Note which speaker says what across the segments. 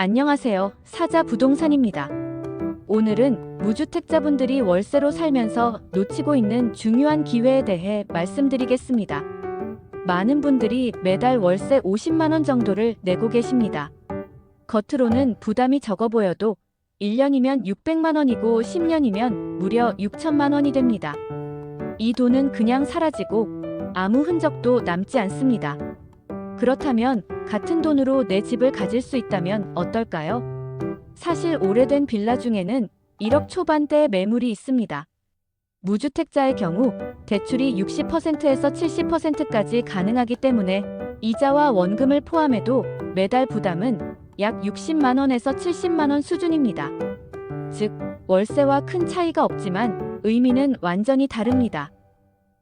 Speaker 1: 안녕하세요. 사자 부동산입니다. 오늘은 무주택자분들이 월세로 살면서 놓치고 있는 중요한 기회에 대해 말씀드리겠습니다. 많은 분들이 매달 월세 50만원 정도를 내고 계십니다. 겉으로는 부담이 적어 보여도 1년이면 600만원이고 10년이면 무려 6천만원이 됩니다. 이 돈은 그냥 사라지고 아무 흔적도 남지 않습니다. 그렇다면 같은 돈으로 내 집을 가질 수 있다면 어떨까요? 사실 오래된 빌라 중에는 1억 초반대의 매물이 있습니다. 무주택자의 경우 대출이 60%에서 70%까지 가능하기 때문에 이자와 원금을 포함해도 매달 부담은 약 60만원에서 70만원 수준입니다. 즉, 월세와 큰 차이가 없지만 의미는 완전히 다릅니다.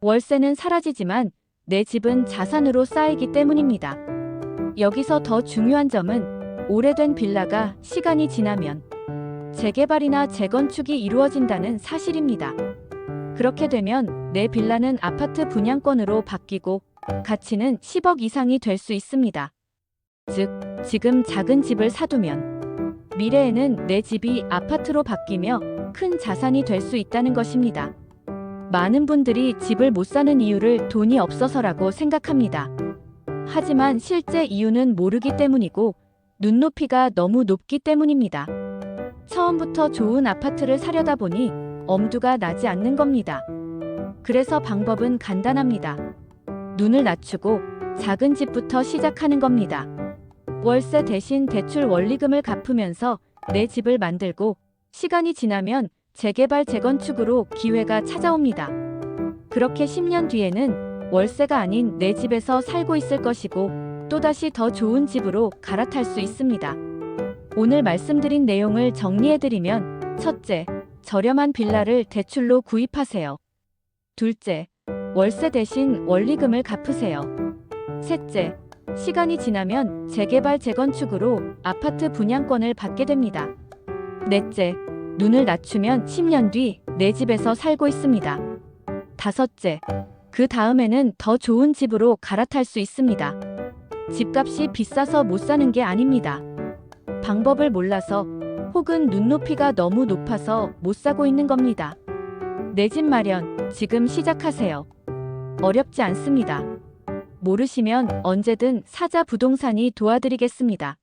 Speaker 1: 월세는 사라지지만 내 집은 자산으로 쌓이기 때문입니다. 여기서 더 중요한 점은 오래된 빌라가 시간이 지나면 재개발이나 재건축이 이루어진다는 사실입니다. 그렇게 되면 내 빌라는 아파트 분양권으로 바뀌고 가치는 10억 이상이 될 수 있습니다. 즉, 지금 작은 집을 사두면 미래에는 내 집이 아파트로 바뀌며 큰 자산이 될 수 있다는 것입니다. 많은 분들이 집을 못 사는 이유를 돈이 없어서라고 생각합니다. 하지만 실제 이유는 모르기 때문이고 눈높이가 너무 높기 때문입니다. 처음부터 좋은 아파트를 사려다 보니 엄두가 나지 않는 겁니다. 그래서 방법은 간단합니다. 눈을 낮추고 작은 집부터 시작하는 겁니다. 월세 대신 대출 원리금을 갚으면서 내 집을 만들고 시간이 지나면 재개발 재건축으로 기회가 찾아옵니다. 그렇게 10년 뒤에는 월세가 아닌 내 집에서 살고 있을 것이고 또다시 더 좋은 집으로 갈아탈 수 있습니다. 오늘 말씀드린 내용을 정리해드리면 첫째, 저렴한 빌라를 대출로 구입하세요. 둘째, 월세 대신 원리금을 갚으세요. 셋째, 시간이 지나면 재개발 재건축으로 아파트 분양권을 받게 됩니다. 넷째, 눈을 낮추면 10년 뒤 내 집에서 살고 있습니다. 다섯째, 그 다음에는 더 좋은 집으로 갈아탈 수 있습니다. 집값이 비싸서 못 사는 게 아닙니다. 방법을 몰라서 혹은 눈높이가 너무 높아서 못 사고 있는 겁니다. 내 집 마련 지금 시작하세요. 어렵지 않습니다. 모르시면 언제든 사자 부동산이 도와드리겠습니다.